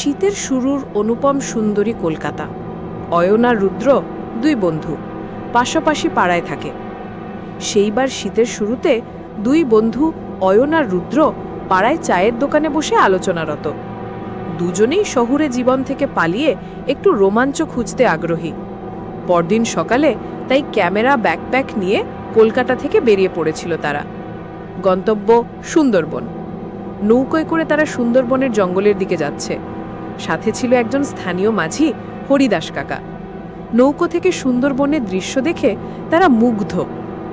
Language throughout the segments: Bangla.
শীতের শুরুর অনুপম সুন্দরী কলকাতা। অয়ন রুদ্র দুই বন্ধু, পাশাপাশি পাড়ায় থাকে। সেইবার শীতের শুরুতে দুই বন্ধু, অয়ন রুদ্র, পাড়ায় চায়ের দোকানে বসে আলোচনারত। দুজনেই শহুরে জীবন থেকে পালিয়ে একটু রোমাঞ্চ খুঁজতে আগ্রহী। পরদিন সকালে তাই ক্যামেরা, ব্যাকপ্যাক নিয়ে কলকাতা থেকে বেরিয়ে পড়েছিল তারা। গন্তব্য সুন্দরবন। নৌকোয় করে তারা সুন্দরবনের জঙ্গলের দিকে যাচ্ছে। সাথে ছিল একজন স্থানীয় মাঝি হরিদাস কাকা। নৌকো থেকে সুন্দরবনের দৃশ্য দেখে তারা মুগ্ধ।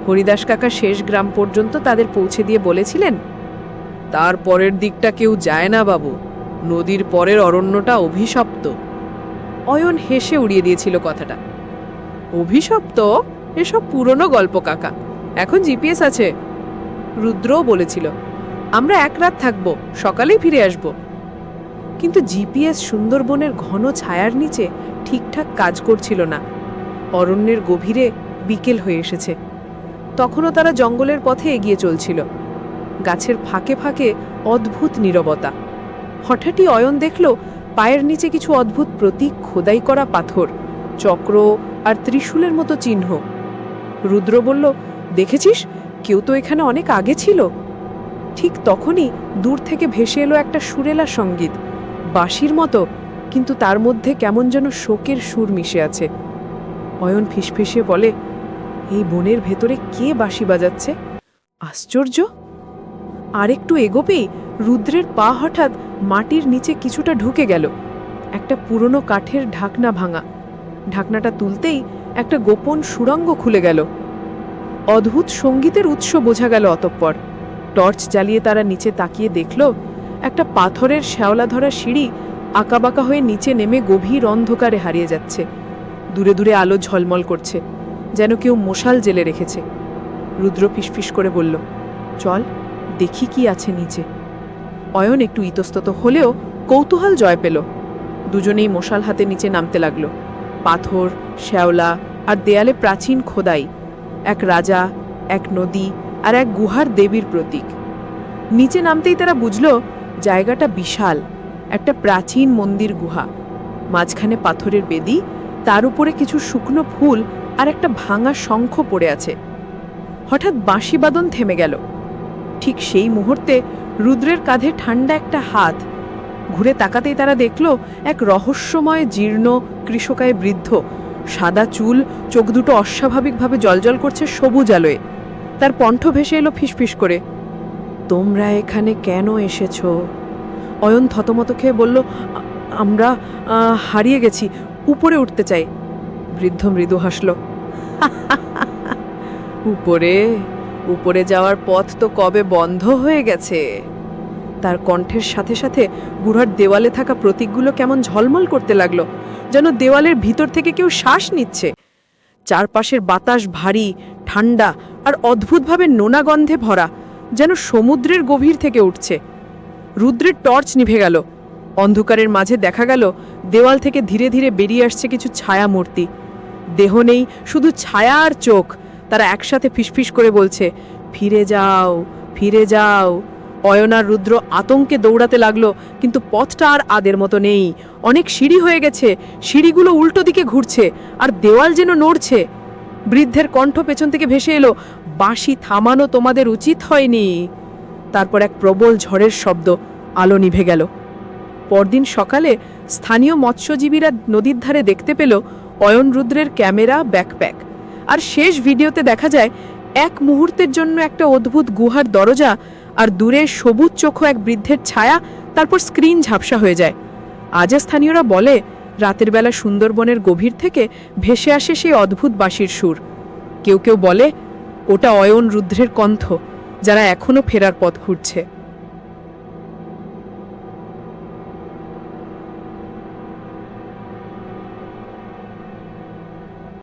হরিদাস কাকা শেষ গ্রাম পর্যন্ত তাদের পৌঁছে দিয়ে বলেছিলেন, তার পরের দিকটা কেউ যায় না বাবু, নদীর পরের অরণ্যটা অভিশপ্ত। অয়ন হেসে উড়িয়ে দিয়েছিল কথাটা, অভিশপ্ত? এসব পুরনো গল্প কাকা, এখন জিপিএস আছে। রুদ্রও বলেছিল, আমরা এক রাত থাকব, সকালেই ফিরে আসব। কিন্তু জিপিএস সুন্দরবনের ঘন ছায়ার নিচে ঠিকঠাক কাজ করছিল না। অরণ্যের গভীরে বিকেল হয়ে এসেছে। তখনও তারা জঙ্গলের পথে এগিয়ে চলছিল। গাছের ফাঁকে ফাঁকে অদ্ভুত নীরবতা। হঠাৎই অয়ন দেখল, পায়ের নিচে কিছু অদ্ভুত প্রতীক খোদাই করা পাথর, চক্র আর ত্রিশূলের মতো চিহ্ন। রুদ্র বলল, দেখেছিস? কেউ তো এখানে অনেক আগে ছিল। ঠিক তখনই দূর থেকে ভেসে এলো একটা সুরেলা সংগীত। বাঁশির মতো, কিন্তু তার মধ্যে কেমন যেন শোকের সুর মিশে আছে। অয়ন ফিসফিসে বলে, এই বনের ভেতরে কে বাঁশি বাজাচ্ছে? আশ্চর্য! আরেকটু এগোবেই রুদ্রের পা হঠাৎ মাটির নিচে কিছুটা ঢুকে গেল। একটা পুরনো কাঠের ঢাকনা ভাঙা। ঢাকনাটা তুলতেই একটা গোপন সুড়ঙ্গ খুলে গেল। অদ্ভুত সঙ্গীতের উৎস বোঝা গেল অতঃপর। টর্চ জ্বালিয়ে তারা নিচে তাকিয়ে দেখল একটা পাথরের শ্যাওলা ধরা সিঁড়ি আঁকাবাঁকা হয়ে নিচে নেমে গভীর অন্ধকারে হারিয়ে যাচ্ছে। দূরে দূরে আলো ঝলমল করছে, যেন কেউ মশাল জেলে রেখেছে। রুদ্র ফিসফিস করে বলল, চল, দেখি কি আছে নিচে। অয়ন একটু ইতস্তত হলেও কৌতূহল জয় পেল। দুজনেই মশাল হাতে নিচে নামতে লাগল। পাথর, শ্যাওলা আর দেয়ালে প্রাচীন খোদাই, এক রাজা, এক নদী আর এক গুহার দেবীর প্রতীক। নিচে নামতেই তারা বুঝল জায়গাটা বিশাল, একটা প্রাচীন মন্দির গুহা। মাঝখানে পাথরের বেদি, তার উপরে কিছু শুকনো ফুল আর একটা ভাঙা শঙ্খ পড়ে আছে। হঠাৎ বাঁশি বাঁশিবাদন থেমে গেল। ঠিক সেই মুহূর্তে রুদ্রের কাঁধে ঠান্ডা একটা হাত। ঘুরে তাকাতেই তারা দেখল এক রহস্যময় জীর্ণ কৃষকায় বৃদ্ধ। সাদা চুল, চোখ দুটো অস্বাভাবিকভাবে জলজল করছে সবুজ আলোয়। তার কণ্ঠ ভেসে এলো ফিসফিস করে। তোমরা এখানে কেন এসেছ? অয়ন থতমত খেয়ে বলল, আমরা হারিয়ে গেছি, উপরে উঠতে চাই। বৃদ্ধ মৃদু হাসল উপরে উপরে যাওয়ার পথ তো কবে বন্ধ হয়ে গেছে? তার কণ্ঠের সাথে সাথে গুহার দেওয়ালে থাকা প্রতীকগুলো কেমন ঝলমল করতে লাগল, যেন দেওয়ালের ভিতর থেকে কেউ শ্বাস নিচ্ছে। চারপাশের বাতাস ভারী ঠান্ডা আর অদ্ভুতভাবে নোনা গন্ধে ভরা। যেন সমুদ্রের গভীর থেকে উঠছে। রুদ্রের টর্চ নিভে গেল। অন্ধকারের মাঝে দেখা গেল, দেওয়াল থেকে ধীরে ধীরে বেরিয়ে আসছে কিছু ছায়া মূর্তি দেহ নেই, শুধু ছায়া আর চোখ। তারা একসাথে ফিসফিস করে বলছে, ফিরে যাও ফিরে যাও। অয়নার রুদ্র আতঙ্কে দৌড়াতে লাগল, কিন্তু পথটা আর আদের মতো নেই। অনেক সিঁড়ি হয়ে গেছে, সিঁড়িগুলো উল্টো দিকে ঘুরছে, আর দেওয়াল যেন নড়ছে। বৃদ্ধের কণ্ঠ পেছন থেকে ভেসে এলো, বাঁশি থামানো তোমাদের উচিত হয়নি। তারপর এক প্রবল ঝড়ের শব্দ, আলো নিভে গেল। পরদিন সকালে স্থানীয় মৎস্যজীবীরা নদীর ধারে দেখতে পেল অয়ন রুদ্রের ক্যামেরা, ব্যাকপ্যাক। আর শেষ ভিডিওতে দেখা যায়, এক মুহূর্তের জন্য একটা অদ্ভুত গুহার দরজা আর দূরে সবুজ চোখো এক বৃদ্ধের ছায়া, তারপর স্ক্রিন ঝাপসা হয়ে যায়। আজ স্থানীয়রা বলে রাতের বেলা সুন্দরবনের গভীর থেকে ভেসে আসে সেই অদ্ভুত বাঁশির সুর। কেউ কেউ বলে, ওটা অয়ন রুদ্রের কণ্ঠ, যারা এখনও ফেরার পথ ঘুরছে